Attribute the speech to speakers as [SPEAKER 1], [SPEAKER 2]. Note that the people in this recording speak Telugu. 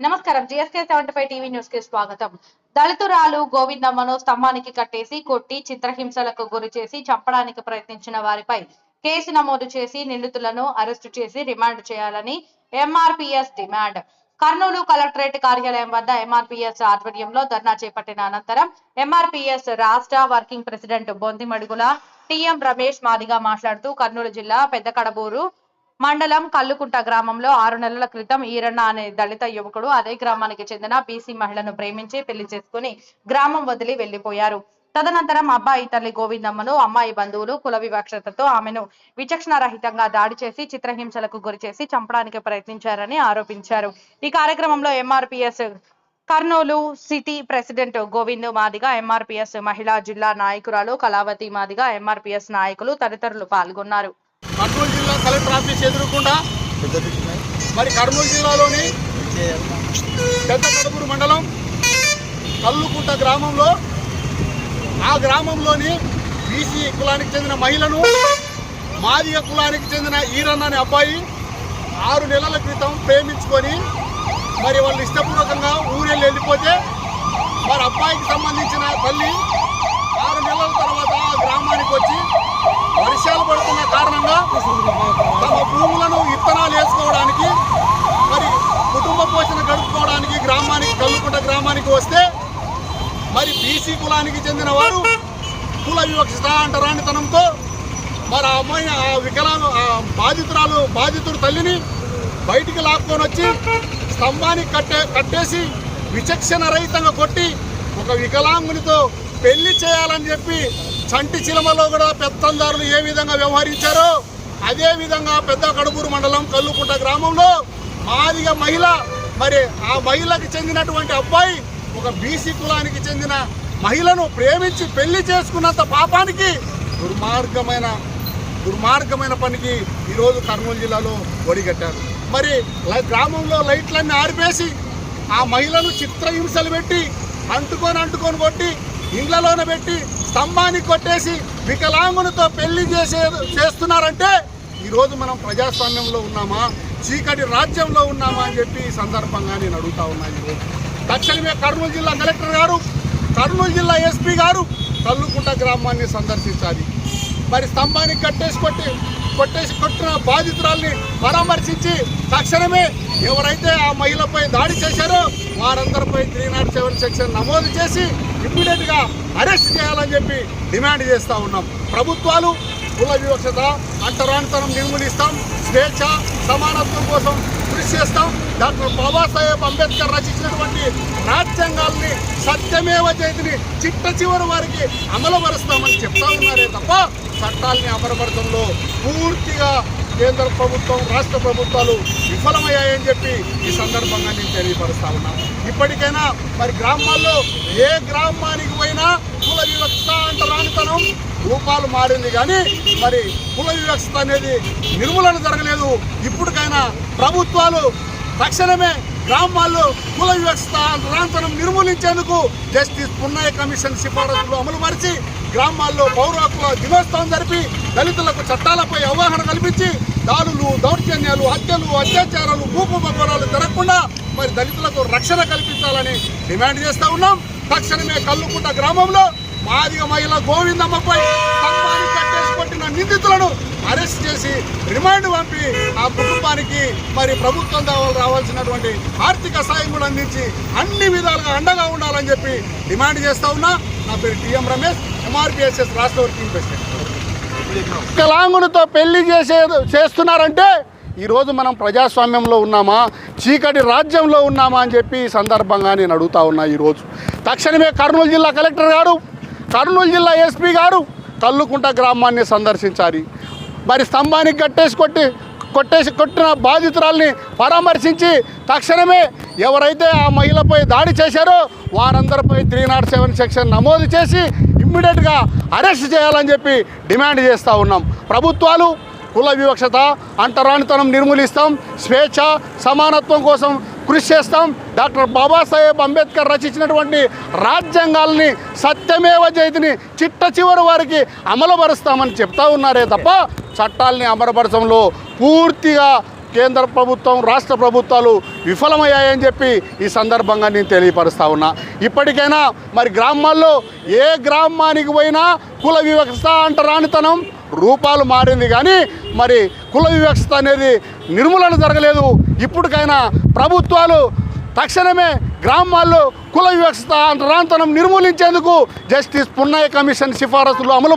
[SPEAKER 1] నమస్కారం. జిఎస్కే సెవెంటీ ఫైవ్ టీవీ న్యూస్కి స్వాగతం. దళితురాలు గోవిందమ్మను స్తంభానికి కట్టేసి కొట్టి చిత్రహింసలకు గురి చేసి చంపడానికి ప్రయత్నించిన వారిపై కేసు నమోదు చేసి నిందితులను అరెస్టు చేసి రిమాండ్ చేయాలని ఎంఆర్పిఎస్ డిమాండ్. కర్నూలు కలెక్టరేట్ కార్యాలయం వద్ద ఎంఆర్పిఎస్ ఆధ్వర్యంలో ధర్నా చేపట్టిన అనంతరం ఎంఆర్పిఎస్ రాష్ట్ర working president Bondimadugula TM Ramesh Madiga మాట్లాడుతూ కర్నూలు జిల్లా పెద్దకడబూరు మండలం కల్లుకుంట గ్రామంలో ఆరు నెలల క్రితం ఈరన్న అనే దళిత యువకుడు అదే గ్రామానికి చెందిన బీసీ మహిళను ప్రేమించి పెళ్ళి చేసుకుని గ్రామం వదిలి వెళ్ళిపోయారు తదనంతరం అబ్బాయి తల్లి గోవిందమ్మను అమ్మాయి బంధువులు కుల వివక్షతతో ఆమెను విచక్షణ రహితంగా దాడి చేసి చిత్రహింసలకు గురి చేసి చంపడానికి ప్రయత్నించారని ఆరోపించారు. ఈ కార్యక్రమంలో ఎంఆర్పిఎస్ కర్నూలు సిటీ ప్రెసిడెంట్ గోవింద్ మాదిగా ఎంఆర్పిఎస్ మహిళా జిల్లా నాయకురాలు కళావతి మాదిగా ఎంఆర్పిఎస్ నాయకులు తదితరులు పాల్గొన్నారు.
[SPEAKER 2] కలెక్టర్ ఆఫీస్ ఎదురుకుండా మరి కర్నూలు జిల్లాలోని పెద్ద కడుపూరు మండలం కల్లుకుంట గ్రామంలో ఆ గ్రామంలోని బీసీ కులానికి చెందిన మహిళను మాదిగ కులానికి చెందిన ఈరన్న అనే అబ్బాయి ఆరు నెలల క్రితం ప్రేమించుకొని మరి వాళ్ళు ఇష్టపూర్వకంగా ఊరెళ్ళి వెళ్ళిపోతే మరి అబ్బాయికి సంబంధించిన తల్లి కల్లుకుంట వస్తే మరి బీసీ కులానికి చెందిన వారు కుల వివక్షత అంటరానితనంతో మరి ఆ అమ్మాయి ఆ వికలాంగ ఆ బాధితురాలు బాధితుడు తల్లిని బయటికి లాక్కొని వచ్చి స్తంభానికి కట్టే కట్టేసి విచక్షణ రహితంగా కొట్టి ఒక వికలాంగునితో పెళ్ళి చేయాలని చెప్పి చంటి చిలమలో కూడా పెత్తందారులు ఏ విధంగా వ్యవహరించారో అదేవిధంగా పెద్ద కడుపూరు మండలం కల్లుకుంట గ్రామంలో మాదిగ మహిళ మరి ఆ మహిళకి చెందినటువంటి అబ్బాయి ఒక బీసీ కులానికి చెందిన మహిళను ప్రేమించి పెళ్ళి చేసుకున్నంత పాపానికి దుర్మార్గమైన దుర్మార్గమైన పనికి ఈరోజు కర్నూలు జిల్లాలో ఒడిగట్టారు. మరి గ్రామంలో లైట్లన్నీ ఆరిపేసి ఆ మహిళను చిత్రహింసలు పెట్టి అంటుకొని అంటుకొని కొట్టి ఇండ్లలోనే పెట్టి స్తంభానికి కొట్టేసి వికలాంగునితో పెళ్ళి చేసే చేస్తున్నారంటే ఈరోజు మనం ప్రజాస్వామ్యంలో ఉన్నామా? చీకటి రాజ్యంలో ఉన్నామా అని చెప్పి ఈ సందర్భంగా నేను అడుగుతా ఉన్నాను ఈరోజు. తక్షణమే కర్నూలు జిల్లా కలెక్టర్ గారు కర్నూలు జిల్లా ఎస్పీ గారు కల్లుకుంట గ్రామాన్ని సందర్శించాలి. మరి స్తంభానికి కట్టేసి కొట్టి కొట్టేసి కొట్టిన బాధితురాల్ని పరామర్శించి తక్షణమే ఎవరైతే ఆ మహిళపై దాడి చేశారో వారందరిపై త్రీ నాట్ సెవెన్ సెక్షన్ నమోదు చేసి ఇమ్మీడియట్గా అరెస్ట్ చేయాలని చెప్పి డిమాండ్ చేస్తూ ఉన్నాం. ప్రభుత్వాలు కుల వివక్షత అంటరానితనం నిర్మూలిస్తాం స్వేచ్ఛ సమానత్వం కోసం కృషి చేస్తాం. డాక్టర్ బాబాసాహెబ్ అంబేద్కర్ రచించినటువంటి రాజ్యాంగాల్ని సత్యమేవ చేతిని చిట్ట చివరి వారికి అమలుపరుస్తామని చెప్తా ఉన్నారే తప్ప చట్టాల్ని అమలుపరచడంలో పూర్తిగా కేంద్ర ప్రభుత్వం రాష్ట్ర ప్రభుత్వాలు విఫలమయ్యాయని చెప్పి ఈ సందర్భంగా నేను తెలియపరుస్తా ఉన్నాను ఇప్పటికైనా మరి గ్రామాల్లో ఏ గ్రామానికి పోయినా కుల వివక్షత అంటరానితనం రూపాలు మారింది కానీ మరి కుల వివక్షత అనేది నిర్మూలన జరగలేదు. ఇప్పటికైనా ప్రభుత్వాలు తక్షణమే గ్రామాల్లో కుల వివక్షత రాంతనం నిర్మూలించేందుకు జస్టిస్ పున్నయ్య కమిషన్ సిఫారసులు అమలు పరిచి గ్రామాల్లో పౌర హక్కుల దినోత్సవం జరిపి దళితులకు చట్టాలపై అవగాహన కల్పించి దాడులు దౌర్జన్యాలు హత్యలు అత్యాచారాలు భూపు భూకుంభకోణాలు జరగకుండా మరి దళితులకు రక్షణ కల్పించాలని డిమాండ్ చేస్తూ ఉన్నాం. తక్షణమే కల్లుకుంట గ్రామంలో మాదిగ మహిళ గోవిందమ్మపై స్తంభాన్ని కట్టేసి నిందితులను అరెస్ట్ చేసి రిమాండ్ పంపి ఆ కుటుంబానికి మరి ప్రభుత్వం రావాల్సినటువంటి ఆర్థిక సాయం కూడా అందించి అన్ని విధాలుగా అండగా ఉండాలని చెప్పి డిమాండ్ చేస్తా ఉన్నా. నా పేరు టిఎం రమేష్ ఎంఆర్పిఎస్ఎస్ రాష్ట్ర వర్కింగ్ ప్రెసిడెంట్. వికలాంగునితో పెళ్ళి చేసే చేస్తున్నారంటే ఈరోజు మనం ప్రజాస్వామ్యంలో ఉన్నామా? చీకటి రాజ్యంలో ఉన్నామా అని చెప్పి ఈ సందర్భంగా నేను అడుగుతా ఉన్నా ఈరోజు తక్షణమే కర్నూలు జిల్లా కలెక్టర్ గారు కర్నూలు జిల్లా ఎస్పీ గారు కల్లుకుంట గ్రామాన్ని సందర్శించాలి మరి స్తంభానికి కట్టేసి కొట్టి కొట్టేసి కొట్టిన బాధితురాల్ని పరామర్శించి తక్షణమే ఎవరైతే ఆ మహిళపై దాడి చేశారో వారందరిపై త్రీ నాట్ సెవెన్ సెక్షన్ నమోదు చేసి ఇమ్మీడియట్గా అరెస్ట్ చేయాలని చెప్పి డిమాండ్ చేస్తూ ఉన్నాం. ప్రభుత్వాలు కుల వివక్షత అంటరానితనం నిర్మూలిస్తాం. స్వేచ్ఛ సమానత్వం కోసం కృషి చేస్తాం. డాక్టర్ బాబాసాహెబ్ అంబేద్కర్ రచించినటువంటి రాజ్యాంగాల్ని సత్యమేవ జయతిని చిట్ట చివరి వారికి అమలుపరుస్తామని చెప్తా ఉన్నారే తప్ప చట్టాల్ని అమలుపరచడంలో పూర్తిగా కేంద్ర ప్రభుత్వం రాష్ట్ర ప్రభుత్వాలు విఫలమయ్యాయని చెప్పి ఈ సందర్భంగా నేను తెలియపరుస్తా ఉన్నా. ఇప్పటికైనా మరి గ్రామాల్లో ఏ గ్రామానికి పోయినా కుల వివక్ష అంటరానితనం రూపాలు మారింది కానీ మరి కుల వివక్షత అనేది నిర్మూలన జరగలేదు. ఇప్పటికైనా ప్రభుత్వాలు తక్షణమే గ్రామాల్లో కుల వివక్షత అంటరాంతనం నిర్మూలించేందుకు జస్టిస్ పున్నయ్య కమిషన్ సిఫారసులు అమలు